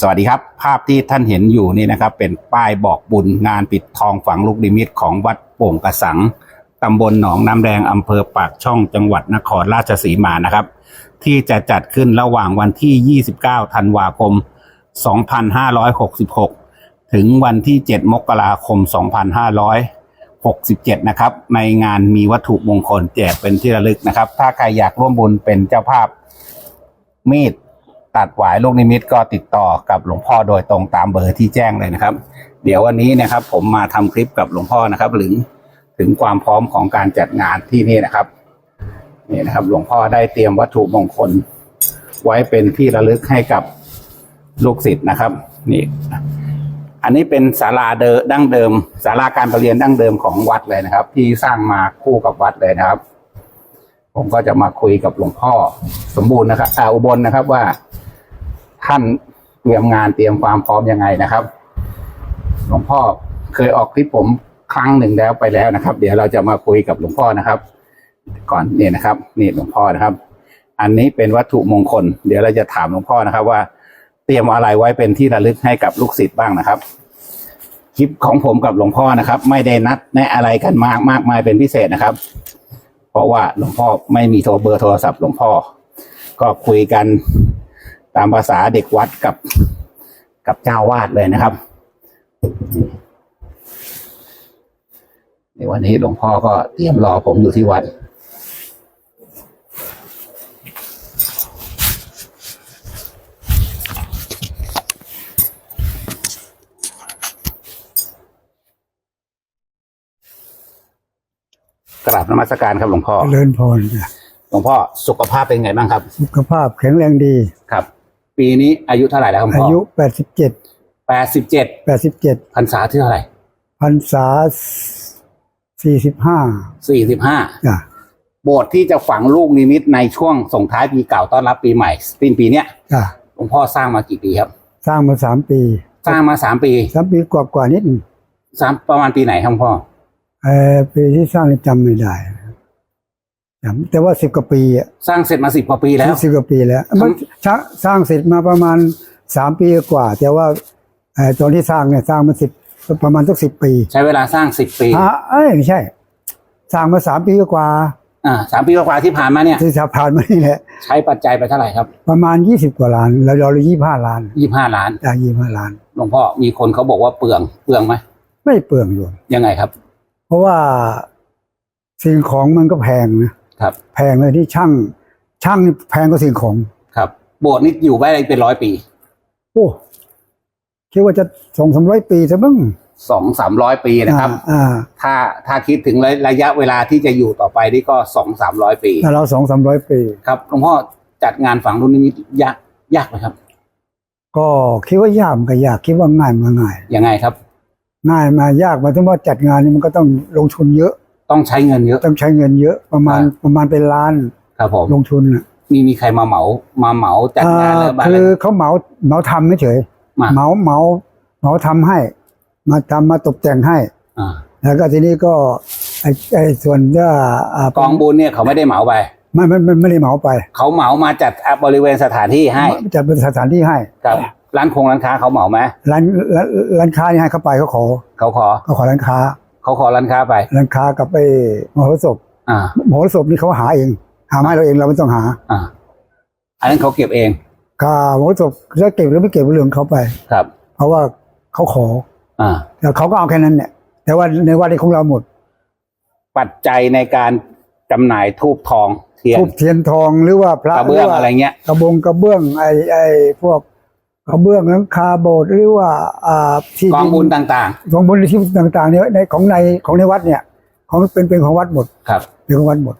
สวัสดีครับ ภาพที่ท่านเห็นอยู่นี่นะครับ เป็นป้ายบอกบุญงานปิดทองฝังลูกนิมิตของวัดโป่งกระสังตำบลหนองน้ำแดงอำเภอปากช่องจังหวัดนครราชสีมานะครับ ที่จะจัดขึ้นระหว่างวันที่ 29 ธันวาคม 2566 ถึงวันที่ 7 มกราคม 2567 นะครับ ในงานมีวัตถุมงคลแจกเป็นที่ระลึกนะครับ ถ้าใครอยากร่วมบุญเป็นเจ้าภาพมีด ตัดหวายลูกนิมิตก็ติดต่อกับหลวงพ่อโดยตรงตามเบอร์ที่แจ้งเลยนะครับ เดี๋ยววันนี้นะครับ ผมมาทำคลิปกับหลวงพ่อนะครับถึงถึงความพร้อมของการจัดงานที่นี่นะครับนี่นะครับ หลวงพ่อได้เตรียมวัตถุมงคล ไว้เป็นที่ระลึกให้กับลูกศิษย์นะครับ นี่ อันนี้เป็นศาลาเดิมดั้งเดิมศาลาการประเรียนดั้งเดิมของวัดเลยนะครับ ที่สร้างมาคู่กับวัดเลยนะครับ ผมก็จะมาคุยกับหลวงพ่อสมบูรณ์นะครับอาอุบลนะครับว่า ท่านเตรียมงานเตรียมความพร้อมยังไงนะครับหลวงพ่อเคยออกคลิปผมครั้งหนึ่งแล้วไปแล้วนะครับ เดี๋ยวเราจะมาคุยกับหลวงพ่อนะครับ ก่อนนี่นะครับ นี่หลวงพ่อนะครับ อันนี้เป็นวัตถุมงคล เดี๋ยวเราจะถามหลวงพ่อนะครับ ว่าเตรียมอะไรไว้เป็นที่ระลึกให้กับลูกศิษย์บ้างนะครับคลิปของผมกับหลวงพ่อนะครับ ไม่ได้นัดแนะอะไรกันมากมากมายเป็นพิเศษนะครับ เพราะว่าหลวงพ่อไม่มีโทรเบอร์โทรศัพท์หลวงพ่อ ก็คุยกัน ตามภาษาเด็กวัดกับกับเจ้าวาดเลยนะครับในวันนี้หลวงพ่อก็เตรียมรอผมอยู่ที่วัด กราบนมัสการครับหลวงพ่อเจริญพรจ้ะหลวงพ่อสุขภาพเป็นไงบ้างครับ สุขภาพแข็งแรงดีครับ ปีนี้อายุเท่าไหร่แล้วครับหลวงอาพ่อยุ 87 แปดสิบเจ็ด87พรรษาที่เท่าไหร่พรรษา45สี่สิบห้าจ้ะโบสถ์ที่จะฝังลูกนิมิตในช่วงส่งท้ายปีเก่าต้อนรับปีใหม่ปีปีเนี้ยจ้ะหลวงพ่อสร้างมากี่ปีครับ สร้างมา 3 ปีสร้างมาสามปี3ปีกว่าๆนิดหนึงสามประมาณปีไหนครับหลวงพ่อ เออปีที่สร้างนี่จำไม่ได้ จำแต่ว่า10กว่าปีอะสร้างเสร็จมาสิบกว่าปีแล้ว สิบกว่าปีแล้วมันสร้างสร้างเสร็จมาประมาณ3ปีกว่า แต่ว่าเออตอนที่สร้างเนี่ยสร้างมาสิบประมาณสักสิบปีใช้เวลาสร้างสิบปีอะเอ้ยไม่ใช่ สร้างมาสามปีกว่าอ่าสามปีกว่าๆที่ผ่านมาเนี่ย ที่จะผ่านมานี่แหละใช้ปัจจัยไปเท่าไหร่ครับประมาณ20กว่าล้านแล้วเราเลยยี่ห้าล้านยี่ห้าล้านจากยี่ห้าล้าน หลวงพ่อมีคนเขาบอกว่าเปลืองเปลืองไหมไม่เปลืองอยู่ ยังไงครับ เพราะว่าสิ่งของมันก็แพงนะ ครับ แพงเลยที่ช่าง ช่างนี่แพงกว่าสิ่งของ ครับ โบสถ์นี่อยู่ได้เป็นร้อยปี โอ้คิดว่าจะสองสามร้อยปีจะบ้างสองสามร้อยปีนะครับอ่าถ้าถ้าคิดถึงระระยะเวลาที่จะอยู่ต่อไปนี่ก็สองสามร้อยปีถ้าเราสองสามร้อยปี ครับหลวงพ่อจัดงานฝังลูกนิมิตยากยากไหมครับ ก็คิดว่ายากมันก็ยากคิดว่าง่ายมาง่ายยังไงครับ ง่ายมายากหมายถึงว่าจัดงานนี่มันก็ต้องลงทุนเยอะ ต้องใช้เงินเยอะ ต้องใช้เงินเยอะประมาณอ่าประมาณเป็นล้านครับผมลงทุนน่ะมีมีใครมาเหมามาเหมาจัดงานแล้วอ่าบ้างคือเขาเหมาเหมาทำไม่เฉยมาเหมาเหมาเหมาทำให้ มาทำมาตกแต่งให้อ่าแล้วก็ทีนี้ก็ไอ้ไอ้ส่วนที่ว่าอ่ากองบุญเนี่ยเขาไม่ได้เหมาไปไม่ไม่ไม่ไม่ได้เหมาไป เขาเหมามาจัดบริเวณสถานที่ให้จัดเป็นสถานที่ให้ครับร้านคงร้านค้าเขาเหมาไหมร้านร้านร้านค้านี่ให้เขาไปเขาขอเขาขอเขาขอร้านค้า เขาขอร้านค้าไป ร้านค้ากับไอ้มโหรสพอ่า มโหรสพนี่เขาหาเอง หาไม่เราเองเราไม่ต้องหาอ่า อันนั้นเขาเก็บเองค่ามโหรสพจะเก็บหรือไม่เก็บเรื่องเขาไป ครับ เพราะว่าเขาขออ่าแล้วเขาก็เอาแค่นั้นเนี่ยแต่ว่าในวัดนี้ของเราหมดปัจจัยในการจำหน่ายทูบทองเทียนทูบเทียนทองหรือว่าพระกระเบื้องหว่าอะไรเงี้ย กระบงกระเบื้องไอ้ไอ้พวก กระเบื้องหลังคาโบสถ์หรือว่าอ่าที่กองบุญต่างกองบุญที่ต่าง ๆ เนี่ยในของในของในวัดเนี่ยของเป็นเป็นของวัดหมดๆ ครับ เป็นของวัดหมด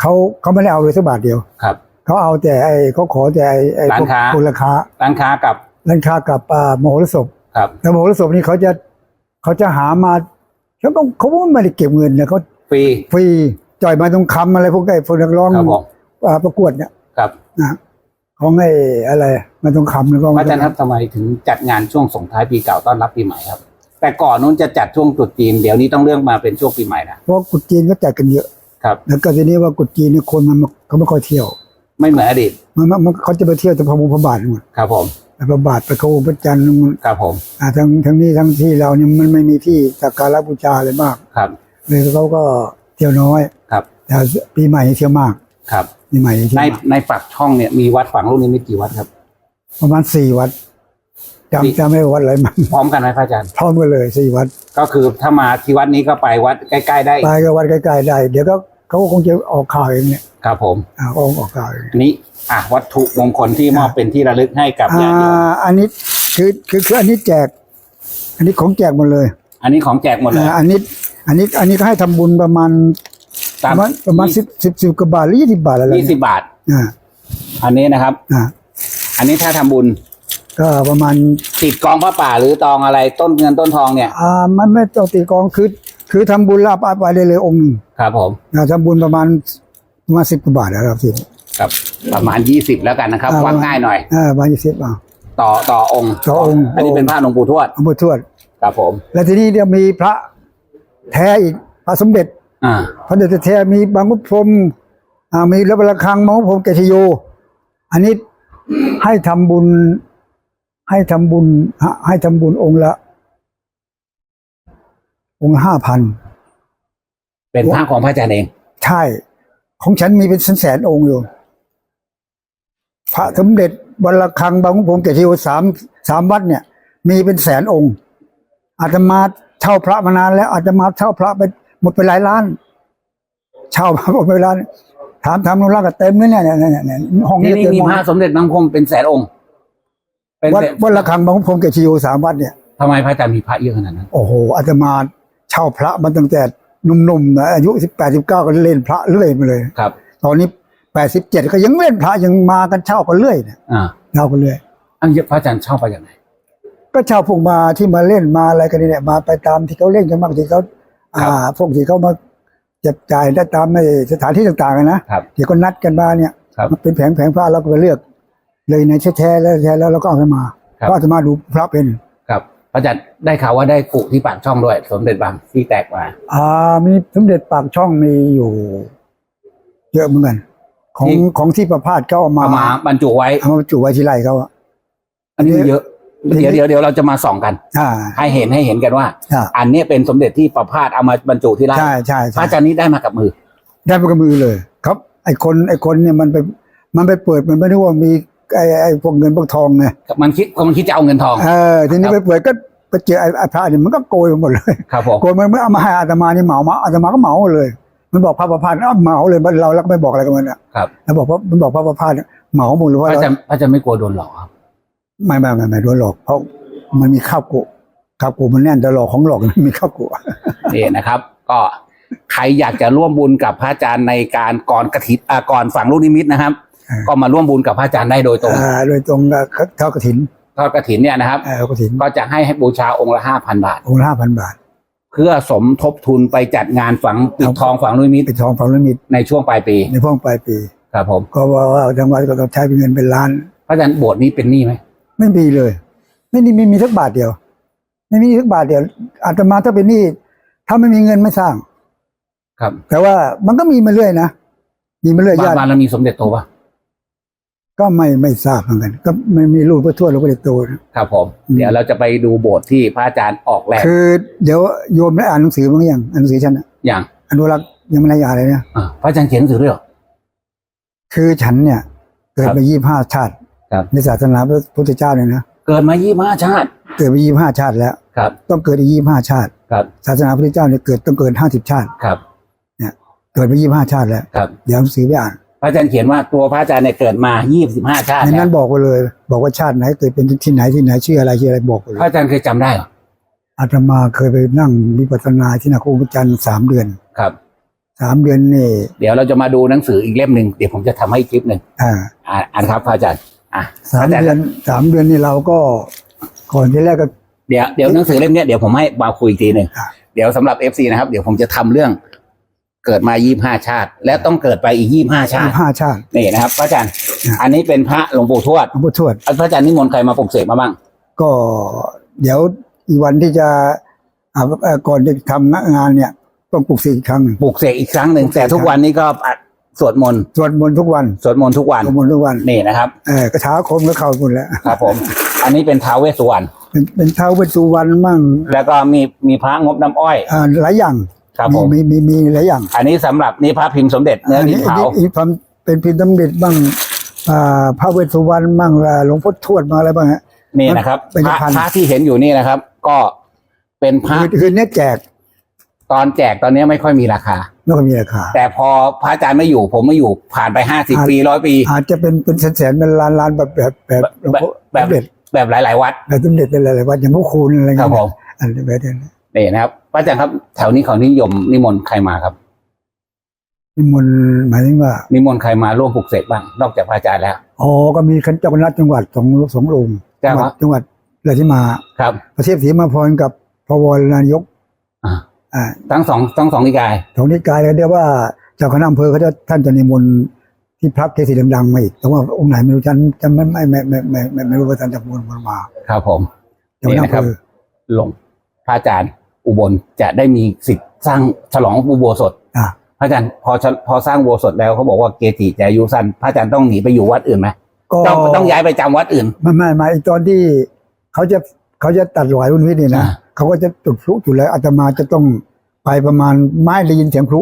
เขาเขาไม่ได้เอาเลยสักบาทเดียวครับ เขาเอาแต่ไอ้เขาขอแต่ไอ้ไอ้ร้านพวกค้า พวกราคาร้านค้ากับ ร้านค้ากับอ่าโมโหรสพ ครับแต่โมโหรสพนี่เขาจะเขาจะหามาเขาต้องเขาไม่ได้เก็บเงินนะเขาฟรี ฟรีจ่อยมาตรงคำอะไรพวกไอ้พวกนักร้องครับผม อ่าประกวดเนี่ยครับ นะของไอ้อะไร มาตรงคำแล้วก็พระอาจารย์ครับทำไมถึงจัดงานช่วงส่งท้ายปีเก่าต้อนรับปีใหม่ครับ แต่ก่อนนู้นจะจัดช่วงตรุษจีนเดี๋ยวนี้ต้องเลื่อนมาเป็นช่วงปีใหม่นะเพราะกุดจีนก็จัดกันเยอะครับ แล้วก็ทีนี้ว่ากุดจีนเนี่ยคนมันเขาไม่ค่อยเที่ยว ไม่เหมือนอดีตมันมันมันเขาจะไปเที่ยวแต่พระมุขพระบาทหมดครับผมไปประบาทไปเขาพระจันทร์มันครับผมอ่าทั้งทั้งนี้ทั้งที่เราเนี่ยมันไม่มีที่สักการะบูชาเลยมากครับเลยเขาก็เที่ยวน้อยครับแต่ปีใหม่เที่ยวมากครับปีใหม่เที่ยวในมากในปากช่องเนี่ยมีวัดฝังลูกนิมิตกี่วัดครับ ประมาณสี่วัดนี่จำจำไม่ได้วัดอะไรมันพร้อมกันไหมพระอาจารย์ พร้อมกันเลยสี่วัด ก็คือถ้ามาที่วัดนี้ก็ไปวัดใกล้ๆได้ ไปก็วัดใกล้ๆได้ เดี๋ยวก็เขาก็คงจะออกข่าวเองเนี่ยครับผมอ่าออกออกข่าวเองอันนี้อะวัตถุมงคลที่มอบเป็นที่ระลึกให้กับอ่าญาติโยมอันนี้คือคือคืออันนี้แจก อันนี้ของแจกหมดเลยอันนี้ของแจกหมดเลยอ่าอันนี้ อันนี้อันนี้ก็ให้ทำบุญประมาณปตามระมาณประมาณสิบสิบสิบกว่าบาทหรือยี่สิบบาทอะไรยี่สิบบาท อ่าอันนี้นะครับ อ่า อันนี้ถ้าทำบุญก็ประมาณติดกองพระป่าหรือตองอะไรต้นเงินต้นทองเนี่ยอ่ามันไม่ต้องตีกองคือคือทำบุญแล้วเอาไปได้เลยองค์หนึ่งครับผมนะทำบุญประมาณประมาณสิบกว่าบาทนะครับสิครับประมาณยี่สิบแล้วกันนะครับอ่าวัดง่ายหน่อยอ่าประมาณยี่สิบอ่าต่อต่อองค์ต่อองค์ อันนี้เป็นพระหลวงปู่ทวดหลวงพ่อทวด ครับผม และทีนี้เดี๋ยวมีพระแท้อีกพระสมเด็จอ่าพระเดชแท้มีบางพุทธพรหมอ่ามีระบระคังมงพรหมเกชโย อันนี้ ให้ทำบุญ ให้ทำบุญฮะให้ทำบุญองค์ละ องค์ห้าพันเป็นพระของพระอาจารย์เอง ใช่ ของฉันมีเป็นแสนแสนๆองค์อยู่ พระสมเด็จวัลระคังบางพุทธพรหมเกชโยสามสามวัดเนี่ย มีเป็นแสนองค์ อาตมาเช่าพระมานานแล้วอาตมาเช่าพระไปหมดไปหลายล้าน เช่ามาหมดไปล้าน ถามถามนุรักก็เต็มเลยเนี่ยเนี่ยเนี่ยเนี่ยห้องนี่นี้นี่เต็มมีห้องพระสมเด็จบางพรมเป็นแสนองค์ เป็นวัดแสนวัดระฆังบางพรหมเกศโยสามวัดเนี่ย ทำไมพระอาจารย์มีพระเยอะขนาดนั้น โอ้โหอาตมาเช่าพระมาตั้งแต่หนุ่มๆนะอายุสิบแปดสิบเก้าก็เล่นพระเรื่อยมาเลย ครับ ตอนนี้แปดสิบเจ็ดก็ยังเล่นพระยังมากันเช่ากันเรื่อยเนี่ยอ่าเช่ากันเรื่อย อันนี้พระอาจารย์เช่าไปอย่างไรก็เช่าพวกมาที่มาเล่นมาอะไรกันเนี่ยมาไปตามที่เขาเล่นกันบ้างที่เขาอ่าพวกที่เขามา จับจ่ายได้ตามในสถานที่ต่างๆอะนะครับที่ก็นัดกันมาเนี่ยครับ มันเป็นแผงแผงพระเราก็ไปเลือก เลยในแท้ๆแล้วแท้แล้วเราก็เอามาครับก็เอามาดูพระเป็น ครับพระอาจารย์ได้ข่าวว่าได้กุที่ปากช่องด้วย สมเด็จบางที่แตกมา อ่ามีสมเด็จปากช่องมีอยู่ เยอะเหมือนกัน ของที่ ของที่ประพาสเขาเอามาเอามาบรรจุไว้ เอามาบรรจุไว้ที่ไรเขาอะอันนี้เยอะอันนี้ เดี๋ยวเดี๋ยวเดี๋ยวเราจะมาส่องกันอ่า ให้เห็นให้เห็นกันว่าใช่อันเนี้ยเป็นสมเด็จที่ประพาสเอามาบรรจุที่ไร่ใช่ใช่พระใช่อาจารย์นี้ได้มากับมือ ได้มากับมือเลย ครับ ไอ้คนไอ้คนเนี่ยมันไปมันไปเปิดมันไม่ได้ว่ามีไอ้ไอ้พวกเงินพวกทองไงมันคิดมันคิดจะเอาเงินทอง เออทีนี้ครับ ไปเปิดก็ไปเจอไอ้ไอ้พระเนี่ยมันก็โกยไปหมดเลย ครับผม โกยมันไม่เอามาให้อาตมานี่เหมามาอาตมาก็เหมาเลย มันบอกพระประพาสเอาเหมาเลยเราแล้วก็ไม่บอกอะไรกับมันอะครับ แล้วบอกว่ามันบอกพระประพาสเนี่ยเหมาหมดเลยพว่าระอาจารย์พระอาจารย์ไม่กลัวโดนหลอกครับ ไม่ไม่ไม่ไม่โดนหลอก เพราะมันมีข้าวกุข้าวกุมันแน่นแต่หลอกของหลอกมันมีข้าวกุนี่นะครับ ก็ใครอยากจะร่วมบุญกับพระอาจารย์ในการก่อนกฐินอ่าก่อนฝังลูกนิมิตนะครับอ่าก็มาร่วมบุญกับพระอาจารย์ได้โดยตรงอ่าโดยตรงกับเท่ากระถินทอดกฐินเนี่ยนะครับ เออกระถินก็จะให้ให้บูชาองค์ละห้าพันบาท องค์ห้าพันบาท เพื่อสมทบทุนไปจัดงานฝังปิดทองฝังลูกนิมิตเป็นทองฝังลิมิตในช่วงปลายปีในพ่วงปลายปี ครับผม ก็ว่าว่าทางวัดก็ต้องใช้เป็นเงินเป็นล้าน พระอาจารย์โบสถ์นี้เป็นหนี้ไหม ไม่มีเลย ไม่มีไม่มีสักบาทเดียว ไม่มีสักบาทเดียวอาตมาถ้าเป็นหนี้ถ้าไม่มีเงินไม่สร้าง ครับ แต่ว่ามันก็มีมาเรื่อยนะมีมาเรื่อยบ้าญานติบ้านเรามีสมเด็จโตปะก็ไม่ไม่ทราบเหมือนกัน ก็ไม่มีรูปพระทวดหรือพระเดชโตนะครับผมอืมเดี๋ยวเราจะไปดูโบสถ์ที่พระอาจารย์ออกแรกคือ เดี๋ยวโยมได้อ่านหนังสือบ้างยังอ่านหนังสือฉันน่ะอย่างอนุรักษ์ยังไม่ได้อ่านเลยนะอ่าพระอาจารย์เขียนหนังสือด้วยเหรอคือฉันเนี่ย เกิดครับมายี่ห้าชาติ ครับ ในศาสนาพระพุทธเจ้าเนี่ยนะเกิดมายี่ห้าชาติ เกิดมายี่ห้าชาติแล้ว ครับ ต้องเกิดอีกยี่ห้าชาติ ครับ ศาสนาพระพุทธเจ้าเนี่ยเกิดต้องเกิดห้าสิบชาติ ครับเกิดมายี่ห้าชาติแล้ว ครับ เดี๋ยวหนังสือไปอ่าน พระอาจารย์เขียนว่าตัวพระอาจารย์เนี่ยเกิดมายี่สิบห้าชาติในแล้นั้วนบอกไปเลย บอกว่าชาติไหนเกิดเป็นที่ไหนที่ไหนชื่ออะไรชื่ออะไรบอกไปเลพระยอาจารย์เคยจำได้เหรอ อาตมาเคยไปนั่งวิปัสสนาที่นาครูพระจันทร์สามเดือนครับ สามเดือนนี่เดี๋ยวเราจะมาดูหนังสืออีกเล่มหนึ่งเดี๋ยวผมจะทำให้คลิปหนึ่งอ่า อ่าอ่านครับพระอาจารย์ อะสามพระอาจารย์เดือนสามเดือนนี่เราก็ก่อนที่แรกก็ เดี๋ยวเดี๋ยวหนังสือเล่มเนี้ยเดี๋ยวผมให้มาคุยอีกทีหนึ่งครับเดี๋ยวสำหรับเอฟซีนะครับ เดี๋ยวผมจะทำเรื่องเกิดมายี่ห้าชาติ และต้องเกิดไปอีกยี่ห้าชายี่ติห้าชาตินี่นะครับพระอาจารย์ครับอันนี้เป็นพระหลวงปู่ทวดหลวงพ่อทวดพระอาจารย์นิมนต์ใครมาปลุกเสกมาบ้าง ก็เดี๋ยวอีกวันที่จะอ่าเอ่อก่อนจะทำงานเนี่ย ต้องปลุกเสกอีกครั้งหนึ่งปลุกเสกอีกครั้งหนึ่งแต่ทุกวันนี้ก็อะ สวดมนต์สวดมนต์ทุกวันสวดมนต์ทุกวันสวดมนต์ทุกวันนี่นะครับเออกระถาคมก็เข้าหมดแล้วครับผม อันนี้เป็นท้าวเวสสุวรรณเป็นเป็นเท้าเวสสุวรรณมั่งแล้วก็มีมีพระงบน้ำอ้อยอ่าหลายอย่างครับผมมีมีมีหลายอย่าง อันนี้สำหรับนี่พระพิมพ์สมเด็จเนื้อดินเผาอีกความเป็นพิมพ์ตำเร็จบ้างอ่าพระเวสสุวรรณบ้างอ่าหลวงพ่อทวดมาอะไรบ้างฮะนี่นะครับเป็นพระพันพระที่เห็นอยู่นี่นะครับ ก็เป็นพระคือคือเนี่ยแจก ตอนแจกตอนนี้ไม่ค่อยมีราคาแล้วก็มีราคา แต่พอพระอาจารย์ไม่อยู่ ผมไม่อยู่ผ่านไปห้าสิบอ่าปีร้อยปีอาจจะเป็นเป็นแสนๆเป็นล้านล้านแบบแบบแบบหลวงพ่อแบบสมเด็จแบบหลาย ๆ วัดแบบสมเด็จเป็นอะไรวัดอย่างพวกคูณอะไรครัเงี้บยผมอันนี้แบบนี้นี่นะครับพระอาจารย์ครับแถวนี้เขานิยมนิมนต์ใครมาครับ นิมนต์หมายถึงว่า นิมนต์ใครมาร่วมปลุกเสกบ้างนอกจากพระอาจารย์แล้วอ๋อก็มีขันเจ้าคณะจังหวัดสองสององค์เจ้าจังหควัรัดบจังหวัดราชมาครับพระเทพศรีมาพรกับพระวรนายก อ่าอ่าทั้งสองทั้งสองนิกายของนิกายเลยเรียกว่าเจ้าคณะอำเภอเขาจะท่านจะนิมนต์ที่พระเกศสีดังๆมาอีกแต่ว่าองค์ไหนไม่รู้ฉันจำไม่ไม่ไม่ไม่ไม่ไม่ไม่รู้ว่าท่านจะนิมนต์มาครับผมเจ้าคณะอำเภอหลวงพระอาจารย์อุบลจะได้มีสิทธิ์สร้างฉลองอุโบสถอ่าพระอาจารย์พอฉพอสร้างอุโบสถแล้วเขาบอกว่าเกจิจะอายุสั้นพระอาจารย์ต้องหนีไปอยู่วัดอื่นไหมก็ต้องต้องย้ายไปจำวัดอื่นไม่ไม่ไม่ไอ้ตอนที่เขาจะ เขาจะตัดหลอยรุ่นวิทย์นี่นะอ่าเขาก็จะจุดพลุจุดแล้วอาตมาจะต้องไปประมาณไม่ได้ยินเสียงพลุ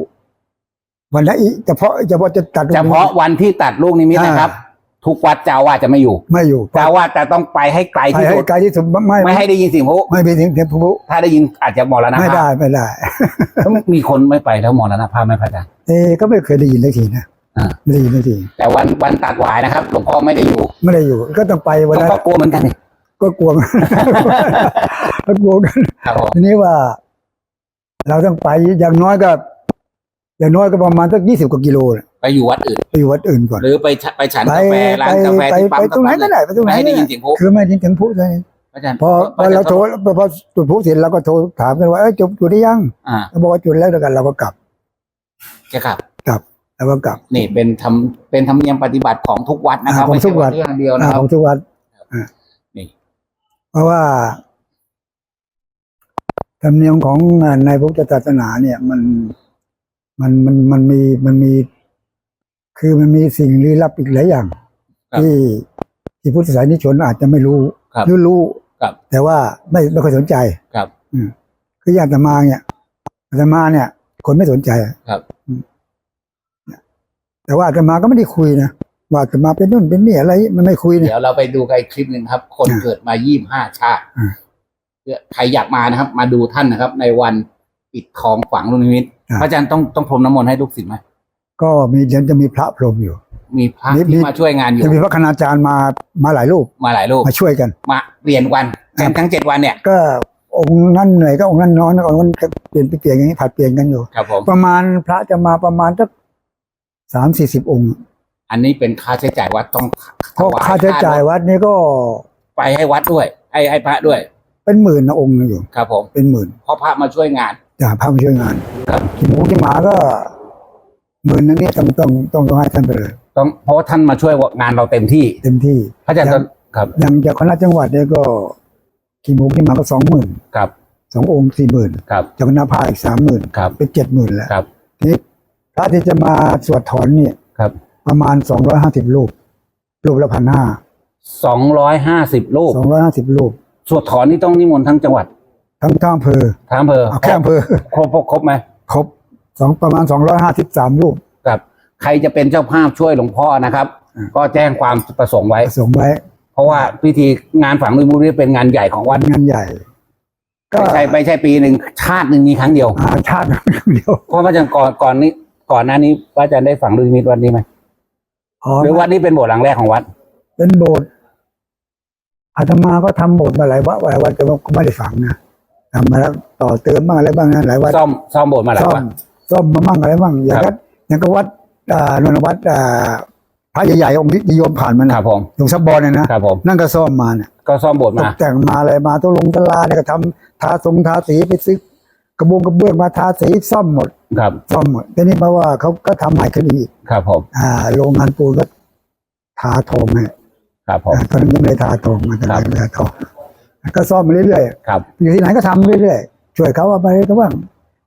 วันนั้นอีเฉพาะเฉพาะจะตัดเฉพาะวันที่ตัดลูกนิมิตนะครับ ทุกวัดเจ้าอาวาสจะไม่อยู่ ไม่อยู่เจ้าอาวาสจะต้องไปให้ไกลไปที่ให้สุดไกลที่สุดไม่ไม่ให้ได้ยินเสียงพลุไม่มีเสียงเสียงพลุถ้าได้ยินอาจจะมรณไม่ภาได้พไม่ได้แล้วมีคนไม่ไปแล้วมรณภาพไหมพระอาจารย์เอก็ไม่เคยได้ยินสักทีนะอ่าไม่ได้ยินสักทีแต่วันวันตัดหวายนะครับหลวงพ่อไม่ได้อยู่ ไม่ได้อยู่ ก็ต้องไปหลวันวงนั้นพ่อกลัวเหมือนกันนี่ ก็กลัวก็กลัวกันครับผมทีนี้ว่า เราต้องไปอย่างน้อยก็อย่างน้อยก็ประมาณสักยี่สิบกว่ากิโลน่ะไปอยู่วัดอื่น ไปอยู่วัดอื่นก่อน หรือไปฉไปฉันไปกาแฟร้านกาแฟไปที่ปั๊มไปตรงไหนก็ได้ไปตรงไหนไม่ให้ได้ก็ได้ยินเสียงพลุคือไม่ได้ยินเสียงพลุเลยพระอาจารย์พอพอเราโทรพอพอจุดพลุเสร็จเราก็โทรถามกันว่าเอ้ยจุดจุดได้ยังอ่าเขาบอกว่าจุดแล้วเดียวกันเราก็กลับจะกลับ กลับแล้วก็กลับนี่เป็นทำเป็นธรรมเนียมปฏิบัติของทุกวัดนะครับอ่าของทุกวัดไม่ใช่ดเดียวนะอ่าครัขบ องทุกวัดนี่อ่า เพราะว่าธรรมเนียมของในพุทธศาสนาเนี่ย มันมันมันมันมีมันมี คือมันมีสิ่งลี้ลับอีกหลายอย่างที่ที่พุทธศาสนิกชนอาจจะไม่รู้ครับหรือรู้ครับ แต่ว่าไม่ไม่ค่อยสนใจ ครับ อืมคืออย่างอาตมาเนี่ยอาตมาเนี่ย คนไม่สนใจอะครับอืมเนี่ยแต่ว่าอาตมาก็ไม่ได้คุยนะ ว่าอาตมาเป็นนู่นเป็นนี่อะไร มันไม่คุยเนี่ยเดี๋ยวเราไปดูกันอีกคลิปหนึ่งครับ คนอ่าเกิดมายี่ห้าชาติอ่าเพื่อใครอยากมานะครับ มาดูท่านนะครับ ในวันปิดทองฝังลูกนิมิตพระอาจารย์ต้องต้องพรมน้ำมนต์ให้ลูกศิษย์ไหมก็มีเดี๋ยวจะมีพระพรหมอยู่ มีพระมีมีที่มาช่วยงานอยู่จะมีพระคณาจารย์มามาหลายรูปมาหลายรูปมาช่วยกัน มาเปลี่ยนวันแทั้งทั้งเจ็ดวันเนี่ย ก็องค์นั้นเหนื่อยก็องค์นั้นน้อยนะองค์นั้นก็เปลี่ยนไปเปลี่ยนอย่างนี้ผัดเปลี่ยนกันอยู่ครับผมประมาณพระจะมาประมาณสักสามสี่สิบองค์ อันนี้เป็นค่าใช้จ่ายวัดต้องเพราะถวค่าใช้จ่ายวัดนี้ก็ไปให้วัดด้วยให้ให้พระด้วย เป็นหมื่นนะองค์หนึ่งอยู่ ครับผมเป็นหมื่นเพราะพระมาช่วยงานจะพามาช่วยงานครับ ขี้หมูขี้หมาก็หมื่นนึงนี่ต้องต้องต้องต้องให้ท่านไปเลยต้องเพราะว่าท่านมาช่วยงานเราเต็มที่เต็มที่พระอาจารย์ต้องครับอย่างจากคณะจังหวัดเนี่ยก็ขี้หมูขี้หมาก็สองหมื่นครับสององค์สี่หมื่นครับจากคณะพาอีกสามหมื่นครับเป็นเจ็ดหมื่นแล้วครับทีนี้พระที่จะมาสวดถอนเนี่ย ครับ ประมาณสองร้อยห้าสิบรูป รูปละพันห้าสองร้อยห้าสิบรูปสองร้อยห้าสิบรูป สวดถอนนี่ต้องนิมนต์ทั้งจังหวัด ทั้งทั้งอำเภอทั้งอำเภอเอาแค่อำเภอครบครบครบไหมครบสองประมาณสองร้อยห้าสิบสามรูป ครับ ใครจะเป็นเจ้าภาพช่วยหลวงพ่อนะครับอืมก็แจ้งความประสงค์ไว้ ส่งไว้ เพราะว่าพิธีงานฝังลูกนิมิตเป็นงานใหญ่ของวัดงานใหญ่ ก็ไม่ใช่ไม่ใช่ปีหนึ่งชาติหนึ่งมีครั้งเดียวอาชาติเดียวเพราะพระอาจารย์ก่อนก่อนนี้ก่อนหน้านี้พระอาจารย์ได้ฝังลูกนิมิตวัดนี้ไหม อ๋อหรือวัดนี้เป็นโบสถ์หลังแรกของวัด เป็นโบสถ์อาตมาก็ทำโบสถ์มาหลายวัดหลายวัดแต่ว่าก็ไม่ได้ฝังนะทำมาแล้วต่อเติมบ้างอะไรบ้างนะหลายวัดซ่อมซ่อมโบสถ์มาหลายซ่อมวัดซ่อมมาบ้างอะไรบ้างอย่างครักับอย่างก็วัดอ่านนทวัดอ่าพระใหญ่ๆองค์ที่นิยมผ่านมาคนะรับผมหลวงซับบอลเนี่ยนะครับผม นั่นก็ซ่อมมาเนี่ยก็ซ่อมโบสถ์ตมากแต่งมาอะไรมาตัวลงตลาเนี่ยก็ทำทาทรงทาสีไปซื้อกระบงกระเบื้องมาทาสีซ่อมหมด ครับซ่อมหมดแต่นี่เพราะว่าเขาก็ทำใหม่ขึ้นอีก ครับผม อ่า โรงงานปูนก็ทาทองให้ครับผม อ่าตอนนั้นยังไม่ได้ทาทองมันก็ครับไม่ได้ทาทองก็ซ่อมมาเรื่อยครับ ๆอยู่ที่ไหนก็ทำเรื่อยๆช่วยเขาเอาไปก็บ้าง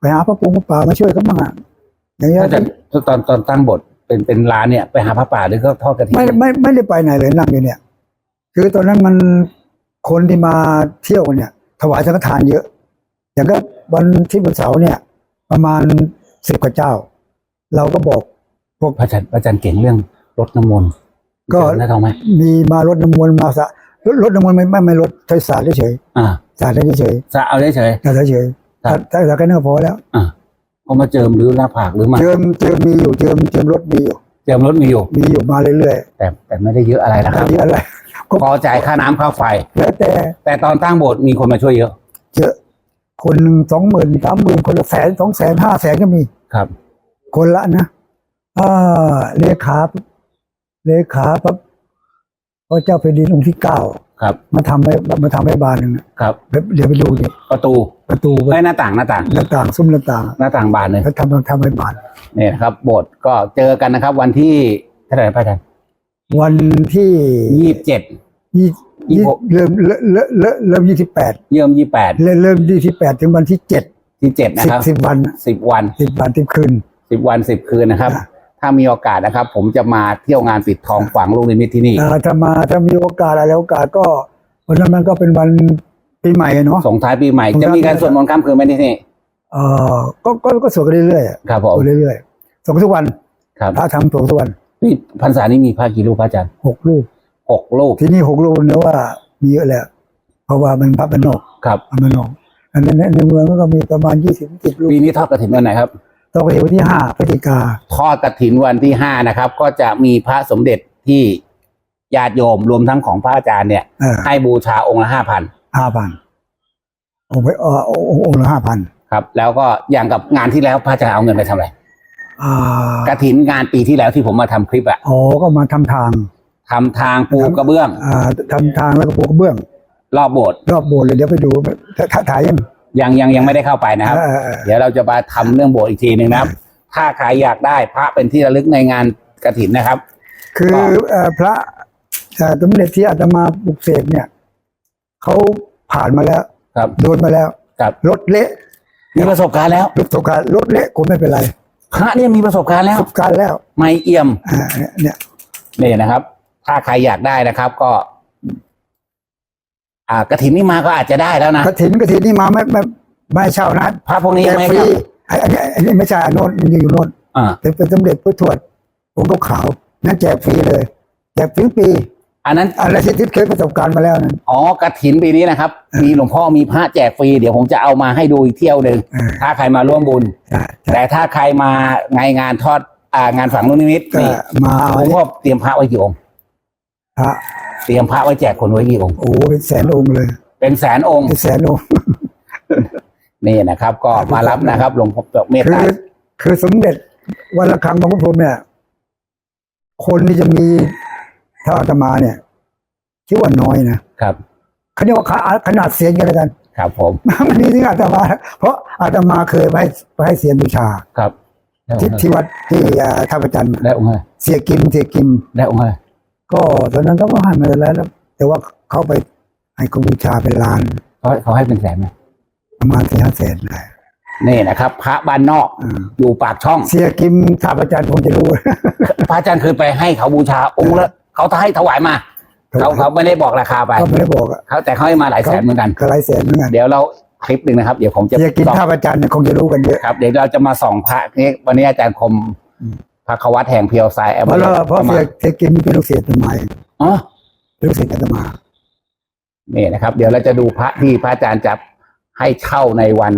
ไปหาพระปงพระป่ามาช่วยเขาบ้างอะอย่างเงี้ยพระอาจารย์ตอนตอนตั้งโบสถ์เป็นเป็นร้านเนี่ยไปหาพระป่าหรือก็ทอดกระถิ่นไม่ไม่ไม่ได้ไปไหนเลยนั่งอยู่เนี่ย คือตอนนั้นมันคนที่มาเที่ยวเนี่ย ถวายสังฆทานเยอะ อย่างก็วันที่วันเสาร์เนี่ย ประมาณสิบกว่าเจ้า เราก็บอกพวกพระอาจารย์พระอาจารย์เก่งเรื่องรดน้ำมนต์ก็เจอแล้วทองไหมมีมารดน้ำมนต์มาสะรถรถน้ำมนต์ไม่ไม่ไม่รถใช้สาดเฉยอ่าๆสาดเฉยจะเอาเฉยๆสาดเฉยๆครับถ้าถ้าแค่นั้นก็พอแล้วๆอ่าเอามาเจิมหรือหน้าผากหรือมาเจิมเจิมมีอยู่เจิมเจิมรถมีอยู่เจิมรถมีอยู่มีอยู่มาเรื่อยแต่แต่ไม่ได้เยอะอะไรนะๆคอัรันบนี้อะไรก็พอจ่ายค่าน้ำค่าไฟแล้วแต่แต่ตอนตั้งโบสถ์มีคนมาช่วยเยอะเยอะ คนหนึ่งสองหมื่นสามหมื่นคนละแสนสองแสนห้าแสนก็มี ครับ คนละนะอ่าเลขาเลขาปั๊บพระเจ้าแผ่นดินองค์ที่เก้าครับมาทำให้มาทำให้บานหนึ่งนะครับเดี๋ยวเดี๋ยวไปดูดิประตูประตูไม่หน้าต่างหน้าต่างหน้าต่างซุ้มหน้าต่างหน้าต่างบานเลยเขาทำทำให้บานเนี่ยนะครับโบสถ์ก็เจอกันนะครับ วันที่เท่าไหร่พระอาจารย์วันที่ยี่สิบเจ็ดยี่ ยี่สิบหกเริ่มเริ่มเริ่มเริ่มเริ่มยี่สิบแปดเยี่ยมยี่แปดเริ่มเริ่มยี่สิบแปดถึงวันที่เจ็ดที่เจ็ดนะสิบครับสิบวันสิบวันสิบวันสิบคืน สิบวันสิบคืนนะครับอะถ้ามีโอกาสนะครับ ผมจะมาเที่ยวงานปิดทองฝังลูกนิมิตที่นี่ อ่าถ้ามาถ้ามีโอกาสอะไรโอกาสก็วันนั้นมันก็เป็นวันปีใหม่เนาะ ส่งท้ายปีใหม่ส่งจะท้ายมีการสวดมนต์ข้ามคืนไหมที่นี่เออก็ก็ก็สวดกันเรื่อยๆอะครับผสมวดเรื่อยๆสวดทุกวันครับพระทำสวดทุกวันนี่พรรษานี้มีพระกี่รูปพระอาจารย์หกลูก หกรูปที่นี่หกลูกเนื้อว่ามีเยอะแหละเพราะว่ามันพระเป็นนอกครับพระเป็นนอกอันนั้นในเมืองก็มีประมาณยี่สิบสิบลูกปีนี้ทอดกระถินวันไหนครับต้องไปเห็นวันที่ห้าพฤศจิกาทอดกระถินวันที่ห้านะครับ ก็จะมีพระสมเด็จที่ญาติโยมรวมทั้งของพระอาจารย์เนี่ยเออให้บูชาองค์ละห้าพันห้าพันองค์ไปเออองค์องค์ละห้าพันครับ แล้วก็อย่างกับงานที่แล้วพระอาจารย์เอาเงินไปทำอะไรอ่ากระถินงานปีที่แล้วที่ผมมาทำคลิปอะอ๋อก็มาทำทาง ทำทางปูกระเบื้อง อ่าทำทางแล้วก็ปูกระเบื้อง รอบโบสถ์รอบโบสถ์เลยเดี๋ยวไปดูถ่ายถ่ายยัง ยังยังยังไม่ได้เข้าไปนะครับเออเออ เดี๋ยวเราจะมาทำเรื่องโบสถ์อีกทีหนึ่งนะครับ ถ้าใครอยากได้พระเป็นที่ระลึกในงานกระถินนะครับ คือเอ่อพระเอ่อสมเด็จที่อาตมาปลุกเสกเนี่ยเขาผ่านมาแล้ว ครับโดนมาแล้วกับรถเละมีประสบการณ์แล้ว รถตกการรถเละกูไม่เป็นไรพระเนี่ยมีประสบการณ์ปแล้วระสบการณ์แล้วไม่เอี่ยมอ่าเนี่ยนี่นะครับ ถ้าใครอยากได้นะครับ ก็ อ่ากระถินนี่มาก็อาจจะได้แล้วนะกระถินกระถินนี่มาไม่ไม่ไม่เช่านะพระพวกนี้แจยังกไม่ฟรีเข้าไอ้อันนี้อันนี้ไม่ใช่อันโน้นมันอยู่โน้นอ่าเป็นเป็นสมเด็จพระทวดผมก็ขาวนั่นแจกฟรีเลยแจกฟรีปีอันนั้น อะไรที่ที่เคยประสบการณ์มาแล้วนั่น อ๋อกระถินปีนี้นะครับ มีหลวงพ่อมีพระแจกฟรี เดี๋ยวผมจะเอามาให้ดูอีกเที่ยวหนึ่งเออถ้าใครมาร่วมบุญใช่ใช่แต่ถ้าใครมาในงานทอดอ่างานฝังลูกนิมิตก็นี่มาเอาหลวงพ่อเตรียมพระไว้กี่องค์ พระเตรียมพระไว้แจกคนไว้กี่องค์โอ้โหเป็นแสนองค์เลย เป็นแสนองค์ เป็นแสนองค์ นี่นะครับ ก็มารับนะครับหลวงพ่อเมตคือตาคือสมเด็จวันละครั้งบางพระพรหมเนี่ย คนที่จะมีเท่าอาตมาเนี่ยคิดว่าน้อยนะครับ เขาเรียกว่าขนาดเสียนกันแล้วกัน ครับผมมันมีถึงอาตมา เพราะอาตมาเคยไปให้ไปให้เสียนบูชาครับ ได้องที่ค์อะไรที่วัดที่อ่าท่าประจันทร์ได้องค์อะไรเสียกิมเสียกิมได้องค์อะไร ก็ตอนนั้นเขาก็ให้มาแล้วแล้ว แต่ว่าเขาไปให้เขาบูชาเป็นล้าน เขาเขาให้เป็นแสนไหมประมาณสี่ห้าแสนได้นี่นะครับ พระบ้านนอกอืมอยู่ปากช่อง เสียกิมท่าประจันทร์คงจะรู้ พระอาจารย์เคยไปให้เขาบูชาองค์ละเขาให้ถวายมาเขาเขาไม่ได้บอกราคาไปเขาไม่ได้บอกอะเขาแต่เขาให้มาหลายแสนเหมือนกันก็หลายแสนเหมือนกันเดี๋ยวเราคลิปหนึ่งนะครับ เดี๋ยวผมจะเสียกิมส่องท่าประจันทร์เนี่ยคงจะรู้กันเยอะครับเดี๋ยวเราจะมาส่องพระนี่วันนี้อาจารย์คมอืม พระควัตแห่งเพียวไซแอเพราะเราเพราะเสียเสียกิมเป็นลูกศิษย์อาตมาเองอ๋อเป็นลูกศิษย์อาตมานี่นะครับ เดี๋ยวเราจะดูพระที่พระอาจารย์จะให้เช่าในวัน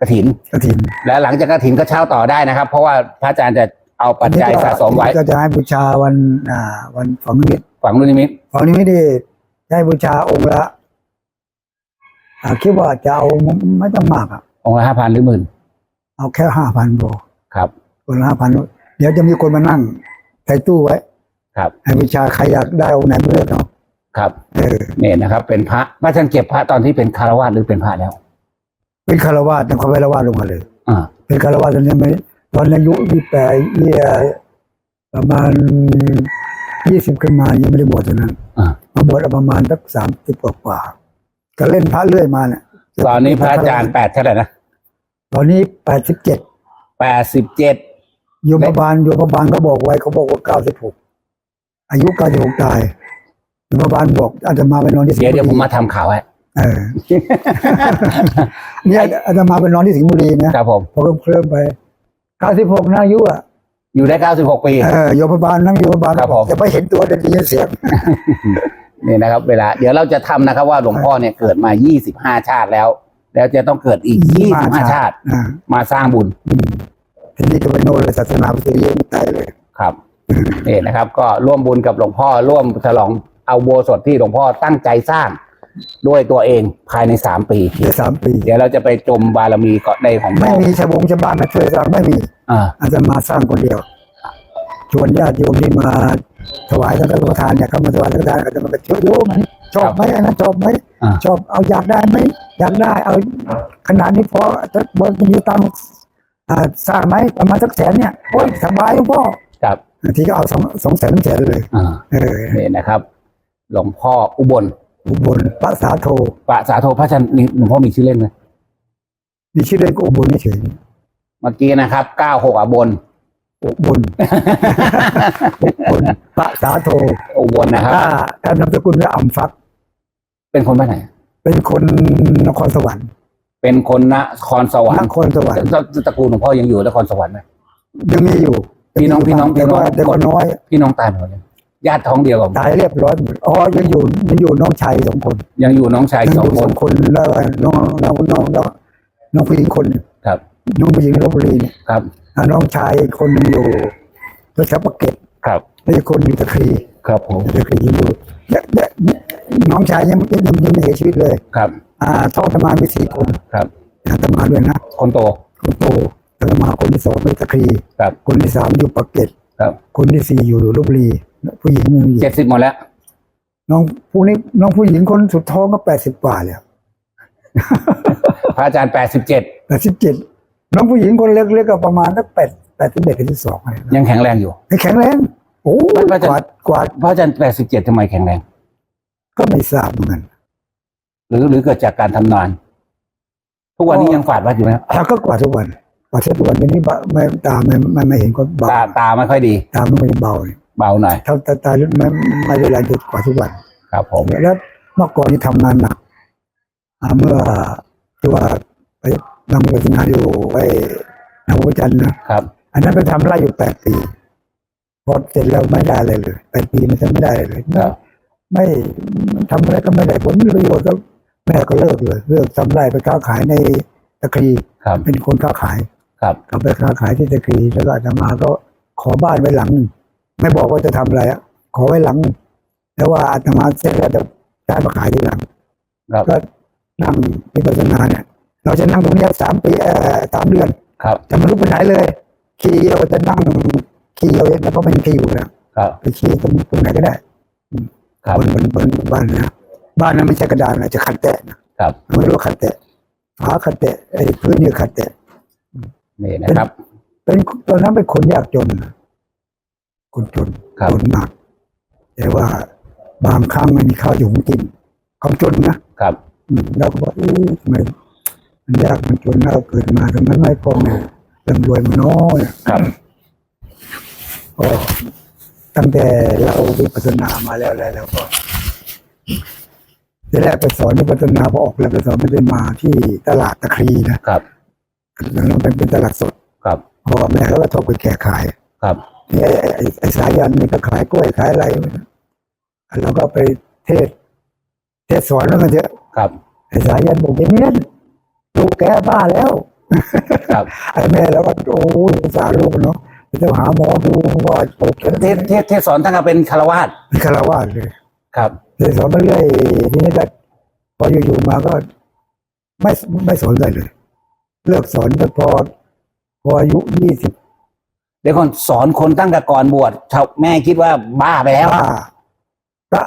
กระถินกระถิน และหลังจากกระถินก็เช่าต่อได้นะครับ เพราะว่าพระอาจารย์จะเอาปัจจัยสะสมไว้ก็จะให้บูชาวันอ่า วันฝังนิมิตฝังลูกนิมิตฝังนิมิตนี่จะให้บูชาองค์ละอ่าคิดว่าจะเอาไม่ต้องมากอะองค์ละห้าพันหรือหมื่นเอาแค่ห้าพันพอครับ คนละห้าพันเดี๋ยวจะมีคนมานั่งใส่ตู้ไว้ ครับให้บูชาใครอยากได้องค์ไหนไม่เลือกเอาครับเออนี่นะครับ เป็นพระพระอาจารย์เก็บพระตอนที่เป็นคารวาสหรือเป็นพระแล้ว เป็นคารวะต้องเขาไปคารวะลงมาเลยอ่าเป็นคารวะตอนนี้ไม่ตอนอายุยี่แปดยี่ประมาณยี่สิบขึ้นมายังไม่ได้บวชตอนนั้นอ่ามาบวชเอาประมาณสักสามสิบกว่าๆก็เล่นพระเรื่อยมาเนี่ยตอนนี้พระอาจารย์แปดเท่าไหร่นะตอนนี้แปดสิบเจ็ดแปดสิบเจ็ด โยมบาลโยมบาลเขาบอกไว้เขาบอกว่าเก้าสิบหกอายุเก้าสิบหกตายโรงพยาบาลบอกอาตมาไปนอนที่สิงเดี๋ยวห์เดี๋ยวบุผมรีมาทำข่าวให้เออเนี่ยอาตมาไปนอนที่สิงห์บุรีนะครับผมพอเคลิ้มๆไปเก้าสิบหกนาอายุอะอยู่ได้96ปีเออโยมพยาบาลนั่งโยมพยาบาลครับผมจะไม่เห็นตัวแต่ได้ยินเสียงนี่นะครับ เวลา เดี๋ยวเราจะทำนะครับ ว่าหลวงพ่อเนี่ยเกิดมา25ชาติแล้ว แล้วจะต้องเกิดอีก25ชาติอ่ามาสร้างบุญ ทีนี้ก็ไปโน่นเลยศาสนาพุทธเยอะตายเลยครับนี่นะครับ ก็ร่วมบุญกับหลวงพ่อร่วมฉลองเอาโบสถที่หลวงพ่อตั้งใจสร้าง ด้วยตัวเองภายในสามปีเดี๋ยวสามปี เดี๋ยวเราจะไปจมบารมีเกาะในของไม่พ่อมีชาวบงชาวบ้านมาช่วยสร้างไม่มีอ่าอาจจะมาสร้างคนเดียวชวนญาติโยมที่มาถวายสังฆทานเนี่ยเขามาถวายสังฆทานก็จะมาช่วยโยมไหมชอบไหมอันนั้นชอบไหมอ่าชอบเอาอยากได้ไหมอยากได้เอาขนาดนี้พอจะบนมีตังค์อ่า สร้างไหมประมาณสักแสนเนี่ยโอ้ยสบายหลวงพ่อครับทีก็เอาสองสองแสนแสนเลยอ่าเออนี่นะครับ หลวงพ่ออุบลอุบลพระสาโทปะสาโทพระชันนี่หลวงพ่อมีชื่อเล่นไหมมีชื่อเล่นก็อุบลเฉยเมื่อกี้นะครับ96อบนๆอุบลอุบลพระสาโทอุบลนะครับ ถ้าถ้านามสกุลว่าอ่ำฟักเป็นคนบ้านไหนเป็นคนนครสวรรค์ เป็นคนนครสวรรนค์ครสวรรค์ตระตระกูลหลวงพ่อยังอยู่นครสวรรค์ไหมยังมีอยู่ พี่น้องพี่น้องแต่ว่าพี่น้องแต่ว่าน้อย พี่น้องตายหมดเลยญาติท้องเดียวกับตายเรียบร้อยหมดอ๋อยังอยู่ยังอยู่น้องชายสองคนยังอยู่น้องชายยังสอองยู่คสนองคนแล้วน้องน้องน้องน้องน้องผู้หญิงคนหนึ่งครับ น้องผู้หญิงลบบุรีเนี่ยครับ อ่าน้องชายคนหนึ่งอยู่รัชปากเกร็ดครับ แล้วอีกคนอยู่ตะครีครับผมตะครียังอยู่เนี่ยเนี่ยน้องชายยังยังยังไม่เสียชีวิตเลย ครับ อ่าท่อธรรมามีสี่คนครับ อาตมาด้วยนะคนโต คนโตอาตมาคนที่สองเป็นตะครีครับ คนที่สามอยู่ปากเกร็ดครับ คนที่สี่อยู่ลบบุรีผู้หญิงผู้หญิงเจ็ดสิบหมดแล้ว น้องผู้นี้น้องผู้หญิงคนสุดท้องก็แปดสิบกว่าแล้วพระอาจารย์แปดสิบเจ็ดแปดสิบเจ็ดน้องผู้หญิงคนเล็กๆก็ประมาณสักแปดแปดสิบเอ็ดที่สองอะไรนะยังแข็งแรงอยู่แข็งแรงโอ้พระอาจารย์กวาดกวาดพระอาจารย์แปดสิบเจ็ดทำไมแข็งแรง ก็ไม่ทราบเหมือนกัน หรือหรือเกิดจากการทำงาน ทุกวันนี้ยังฝาดวัดอยู่ไหมถ้าก็กวาดทุกวันกวาดทุกวันทีนี้บะไม่ตาไม่ไม่ไม่เห็นก็เบาตาตาไม่ค่อยดี ตาไม่ค่อยเบาเลยเบาหน่อยถ้าตาตาลึกไม่ไม่เวลาหยุดกวาดทุกวัน ครับ ผมแล้วเมื่อก่อนนี่ทำงานหนักอ่าเมื่อที่ว่าไปนำไปทำงานอยู่ไอ้นวจันทร์นะครับ อันนั้นไปทำไร่อยู่แปดปีพอเสร็จแล้วไม่ได้เลยเลยแปดปีมันจะไม่ได้เลยครับไม่ทำอะไรก็ไม่ได้ผลไม่มีประโยชน์ก็ แม่ก็เลิกเลยเลิกทำไร่ไปค้าขายในตะครีครับ เป็นคนค้าขายครับ กลับไปค้าขายที่ตะครีแล้วก็อาตมาก็ขอบ้านไว้หลังหนึ่งไม่บอกว่าจะทำอะไรอะขอไว้หลังหนึ่งแล้วว่าอาตมาเสร็จแล้วจะย้ายมาขายที่หลัง ครับ ก็นั่งวิปัสสนาเนี่ย เราจะนั่งตรงเนี้ยสามปีเอ่อสามเดือนครับ จะไม่ลุกไปไหนเลยขี่เราจะนั่งขี่เอาเองแล้วก็ไม่มีที่อยู่แล้วครับ ไปขี่ตรงตรงไหนก็ได้ครับ บนบนบนบ้านนะ บ้านนั้นไม่ใช่กระดานนะจะขัดแตะนะครับไม่รู้ว่าขัดแตะฝาขัดแตะไอ้พื้นนี่ขัดแตะนี่นะครับ เป็นตอนนั้นเป็นคนยากจนนะคนจนครับจนมากแต่ว่าบางครั้งไม่มีข้าวอยู่กินความจนนะครับอืมเราก็บอกเอ๊ะทำไมมันยากมันจนเราเกิดมาทำไมไม่พอแม่ร่ำรวยมันน้อยครับก็ตั้งแต่เราวิปัสสนามาแล้วอะไรแล้วก็ ทีแรกไปสอนวิปัสสนาพอออกแล้วไปสอนไม่ได้มาที่ตลาดตะครีนะครับแล้วมันเป็นตลาดสดครับพ่อแม่เขาก็โทรไปแขกขายครับนี่ไอ้ไอ้ไอ้สายันนี่ก็ขายกล้วยขายอะไรเราก็ไปเทศ เทศสอนแล้วกันเถอะครับไอ้สายันบอกอย่างนี้ลูกแกบ้าแล้วครับไอ้แม่แล้วก็โอ้ยสงสารลูกเนาะไปเจ้าหาหมอดูว่าโอเคเทศเทศเทศสอนท่านก็เป็นคารวาสเป็นคารวาสเลยครับ เทศสอนไปเรื่อยทีนี้ก็พออยู่ๆมาก็ไม่ไม่สอนเลยเลย เลิกสอนก็พอพออายุยี่สิบเดี๋ยวก่อนสอนคนตั้งแต่ก่อนบวชชาวแม่คิดว่าบ้าไปแล้วบ้าก็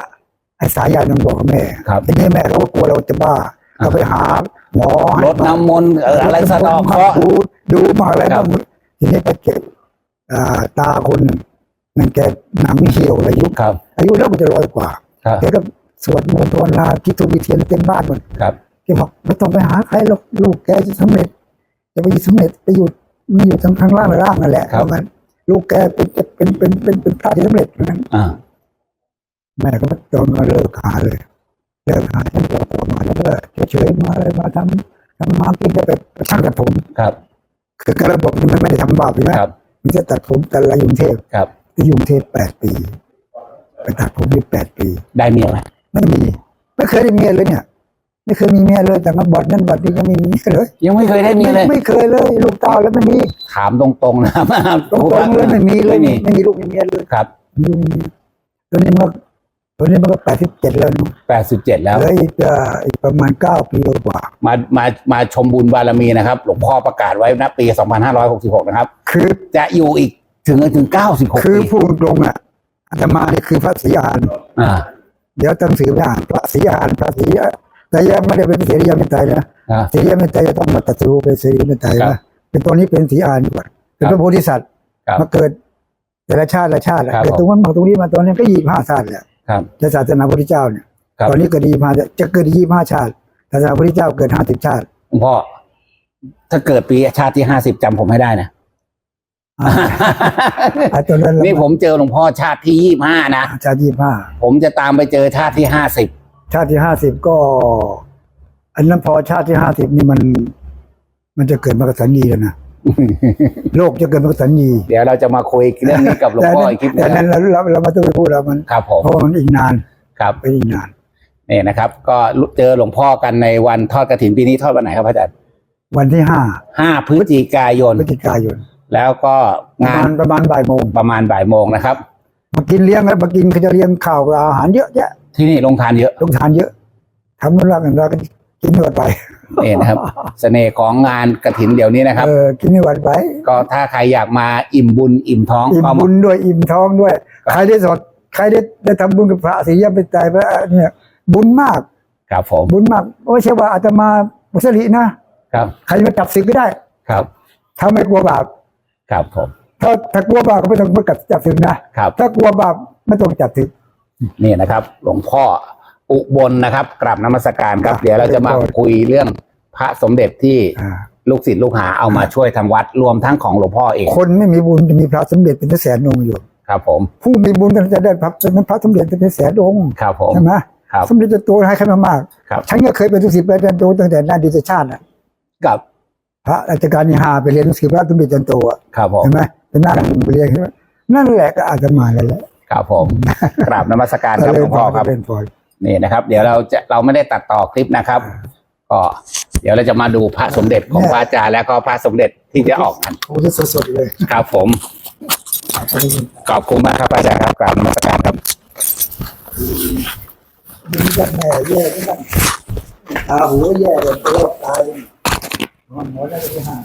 ไอ้สายันมันบอกกับแม่ครับทีนี้แม่เราก็กลัวเราจะบ้าเราไปหาหมอรดน้ำมนต์เอออะไรสะเดอกเคราะห์ดูดูมาอะไรครับ้าบงทีนี้ไปเก็บอ่าตาคนหนึ่งมันแกหนังเหี่ยวอายุครับอายุแล้วมันจะร้อยกว่า ครับ แกก็สวดมนต์ภาวนาคิดทุกวิเทียนเต็มบ้านหมดครับแกบอกไม่ต้องไปหาใครหรอกลูกแกจะสำเร็จจะไปสำเร็จไปอยู่มันอยู่ทางข้างล่างล่างนั่นแหละครับเพราะงั้นลูกแกเป็นเป็นเป็นเป็นเป็นเป็นพระที่สำเร็จเพราะงั้นอ่าแม่ก็มาตอนมาเลิกหาเลยเลิกหาฉันก็ต่อมาแล้วก็เฉยๆมาเลยมาทำทำมากินก็ไปช่างตัดผมครับ คือการระบบนี่มันไม่ได้ทำบาปใช่ไหมครับมันจะตัดผมแต่ละอยกรุงเทพครับที่อยกรุงเทพแปดปี ไปตัดผมอยู่แปดปี ได้เมียไหมไม่มี ไม่เคยได้เมียเลยเนี่ย ไม่เคยมีเมียเลยแต่มาบอดนั่นบอดนี่ยังไม่มีเลยยังไม่เคยได้เมียเลยไม่ไม่เคยเลยลูกเต้าแล้วไม่มีถามตรงๆนะครับตรงๆเลยไม่มีเลยไม่มีไม่มีลูกไม่มีเมียเลยครับไม่มีตอนนี้มันก็ตอนนี้มันก็แปดสิบเจ็ดแล้วเนอะแปดสิบเจ็ดแล้วเหลืออีกเอ่ออีกประมาณเก้าปีกว่า มามามาชมบุญบารมีนะครับ หลวงพ่อประกาศไว้ณปี2566นะครับ คือจะอยู่อีกถึงถึง96คือปีพูดตรงๆอะ อาตมานี่คือพระศรีอานอ่า เดี๋ยวตั้งสื่อไปอ่านพระศรีอานพระศรีอานแต่ยังไม่ได้เป็นเสรียเมตไตรนะอ่า เสรีเมตไตรจะต้องมาตรัสรู้เป็นเสรีเมตไตรครันะบเป็นตัวนี้เป็นศรีอานดีกว่าเป็นพระโพธิสัตว์ครับมาเกิดแต่ละชาติละชาติแหละครับ เกิดตรงนั้นมาตรงนี้มาตรงนี้ก็ยี่ห้าชาติแหละครับ ในศาสนาพุทธเจ้าเนี่ยครับ ตอนนี้เกิดยี่ห้าจะเกิดยี่ห้าชาติศาสนาพุทธเจ้าเกิดห้าสิบชาติ หลวงพ่อถ้าเกิดปีชาติที่50จำผมให้ได้นะ อ่าอ่าตอนนั้นเรานี่ผมเจอหลวงพ่อชาติที่25นะ ชาติยี่ห้าผมจะตามไปเจอชาติที่50ชาติที่ห้าสิบก็ อันนั้นพอชาติที่ห้าสิบนี่มัน มันจะเกิดมากสันนีแล้วนะโลกจะเกิดมากสันนีเดี๋ยวเราจะมาคุยเรื่องนี้กับหลวงพ่ออีกคลิปหนึแต่งนั้นเราเราเราไม่ต้องไปพูดแล้วมันครับผมเพราะว่ามันอีกนานครับไปอีกนานนี่นะครับ ก็เจอหลวงพ่อกันในวันทอดกระถินปีนี้ทอดวันไหนครับพระอาจารย์วันที่ห้าห้าพฤศจิกายนพฤศจิกายน แล้วก็ประงามานณประมาณบ่ายโมงประมาณบ่ายโมงนะครับ มากินเลี้ยงแล้วมากินเขาจะเลี้ยงข้าวกับอาหารเยอะแยะที่นี่ลงทานเยอะลงทานเยอะทำมันรักกันเราก็กินนวดไปนี่นะครับ เสน่ห์ของงานกระถินเดี๋ยวนี้นะครับ เออกินนวดไปก็ถ้าใครอยากมาอิ่มบุญอิ่มท้องอิ่มก็บุมาญด้วยอิ่มท้องด้วย ใครได้สดใครได้ได้ทำบุญกับพระศรียมเป็นใจพระเนี่ยบุญมาก ครับผมบุญมากไม่ใช่ว่าอาตมามุสลินะครับ ใครจะมาจับศึกก็ได้ครับ ถ้าไม่กลัวบาป ครับผม ถ้าถ้ากลัวบาปก็ไม่ต้องมากัดจับศึกนะครับ ถ้ากลัวบาปไม่ต้องจับศึกนี่นะครับ หลวงพ่ออุบลนะครับกราบนมัสการครับ ครับเดี๋ยวเราจะมาเรียบร้อยคุยเรื่องพระสมเด็จที่อ่าลูกศิษย์ลูกหาเอามาช่วยทำวัดรวมทั้งของหลวงพ่อเองคนไม่มีบุญจะมีพระสมเด็จเป็นแสนองค์อยู่ ครับผมผู้มีบุญก็จะได้พระเป็นพระสมเด็จเป็นแสนองค์ครับผม ใช่ไหมครับสมเด็จจะโตให้ใครมามาก ครับ ฉันก็เคยเป็นตุสิทธิ์ไปเรียนโตตั้งแต่นาดีตชาติน่ะ กับ พระราชการที่ห้าไปเรียนหนังสือพระสมเด็จจันโตอะครับผมใช่ไหมเป็นหน้าไปเรียนใช่ไหมนั่นแหละก็อาจจะมาแล้วแหละครับผมกราบนมัสการครับหลวงพ่อครับเป็นพอนี่นะครับ เดี๋ยวเราจะเราไม่ได้ตัดต่อคลิปนะครับ ก็เดี๋ยวเราจะมาดูพระสมเด็จของพระอาจารย์และก็พระสมเด็จที่จะออกกันโอ้ยสดๆเลยครับผมขอบคุณมากครับอาจารย์ครับกราบนมัสการครับดีจังแม่แย่จังตาหูแย่เลยตัวตาย นอนหัวได้ที่ห้า